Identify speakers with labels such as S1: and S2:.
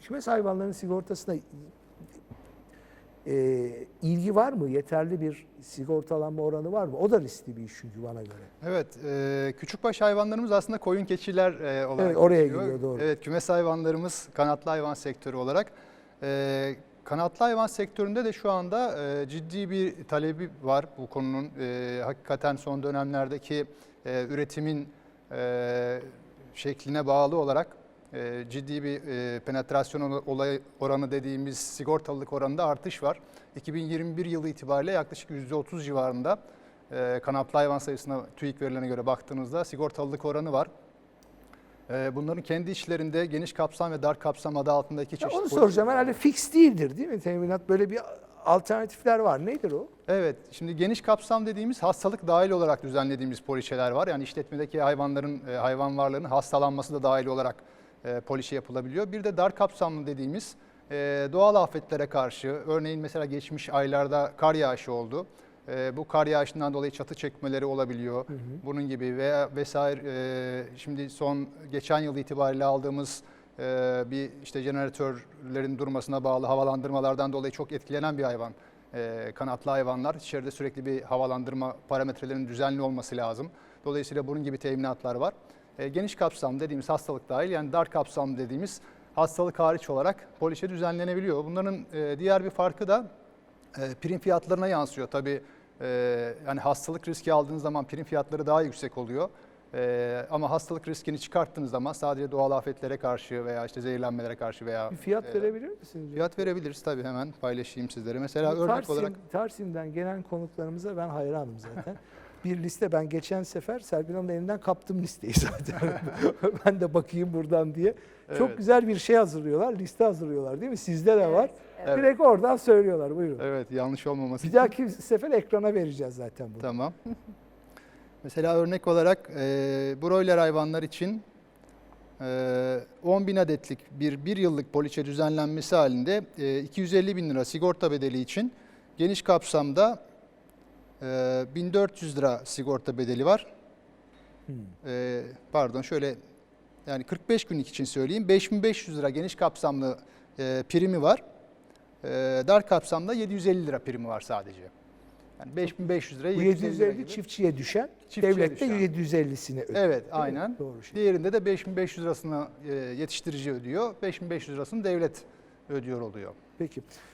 S1: Kümes hayvanlarının sigortasına e, ilgi var mı? Yeterli bir sigortalanma oranı var mı? O da riskli bir iş çünkü bana göre.
S2: Evet, e, küçükbaş hayvanlarımız aslında koyun keçiler e, olarak
S1: Evet, oraya
S2: geçiyor.
S1: giriyor, doğru.
S2: Evet, kümes hayvanlarımız kanatlı hayvan sektörü olarak. E, kanatlı hayvan sektöründe de şu anda e, ciddi bir talebi var bu konunun. E, hakikaten son dönemlerdeki e, üretimin e, şekline bağlı olarak e, ciddi bir e, penetrasyon ola- olay oranı dediğimiz sigortalılık oranında artış var. 2021 yılı itibariyle yaklaşık %30 civarında e, kanatlı hayvan sayısına TÜİK verilerine göre baktığınızda sigortalılık oranı var. E, bunların kendi içlerinde geniş kapsam ve dar kapsam adı altında iki
S1: Ya
S2: çeşit.
S1: onu soracağım. Herhalde fix değildir değil mi teminat? Böyle bir alternatifler var. Nedir o?
S2: Evet, şimdi geniş kapsam dediğimiz hastalık dahil olarak düzenlediğimiz poliçeler var. Yani işletmedeki hayvanların, e, hayvan varlığının hastalanması da dahil olarak e, poliçe yapılabiliyor. Bir de dar kapsamlı dediğimiz e, doğal afetlere karşı, örneğin mesela geçmiş aylarda kar yağışı oldu. E, bu kar yağışından dolayı çatı çekmeleri olabiliyor. Bunun gibi veya vesaire e, şimdi son geçen yıl itibariyle aldığımız e, bir işte jeneratörlerin durmasına bağlı havalandırmalardan dolayı çok etkilenen bir hayvan. E, kanatlı hayvanlar içeride sürekli bir havalandırma parametrelerinin düzenli olması lazım. Dolayısıyla bunun gibi teminatlar var. E, geniş kapsam dediğimiz hastalık dahil yani dar kapsam dediğimiz hastalık hariç olarak poliçe düzenlenebiliyor. Bunların e, diğer bir farkı da e, prim fiyatlarına yansıyor. Tabii e, yani hastalık riski aldığınız zaman prim fiyatları daha yüksek oluyor. Ama hastalık riskini çıkarttığınız zaman sadece doğal afetlere karşı veya işte zehirlenmelere karşı veya
S1: Bir fiyat
S2: e,
S1: verebilir misiniz?
S2: fiyat verebiliriz tabii hemen paylaşayım sizlere. Mesela örnek
S1: Tarsim,
S2: olarak
S1: Tarsim'den gelen konuklarımıza ben hayranım zaten. bir liste ben geçen sefer Serpil Hanım'ın elinden kaptım listeyi zaten. ben de bakayım buradan diye. Çok
S2: Evet.
S1: güzel bir şey hazırlıyorlar, liste hazırlıyorlar değil mi? Sizde de var.
S2: Evet.
S1: Direkt oradan söylüyorlar. Buyurun.
S2: evet yanlış olmaması
S1: Bir
S2: için.
S1: dahaki sefer ekrana vereceğiz zaten bunu.
S2: Tamam. Mesela örnek olarak e, broiler hayvanlar için e, 10 bin adetlik bir bir yıllık poliçe düzenlenmesi halinde e, 250 bin lira sigorta bedeli için geniş kapsamda e, 1400 lira sigorta bedeli var.
S1: Hmm.
S2: E, pardon şöyle yani 45 günlük için söyleyeyim 5500 lira geniş kapsamlı e, primi var. E, dar kapsamda 750 lira primi var sadece. Yani 5500 liraya
S1: Bu
S2: 750 lira
S1: 750
S2: gibi.
S1: çiftçiye düşen,
S2: Çiftçiye
S1: devlet de
S2: düşen.
S1: 750'sini ödüyor.
S2: Evet
S1: mi?
S2: aynen.
S1: Doğru şey.
S2: Diğerinde de 5500 lirasını e, yetiştirici ödüyor. 5500 lirasını devlet ödüyor oluyor.
S1: Peki.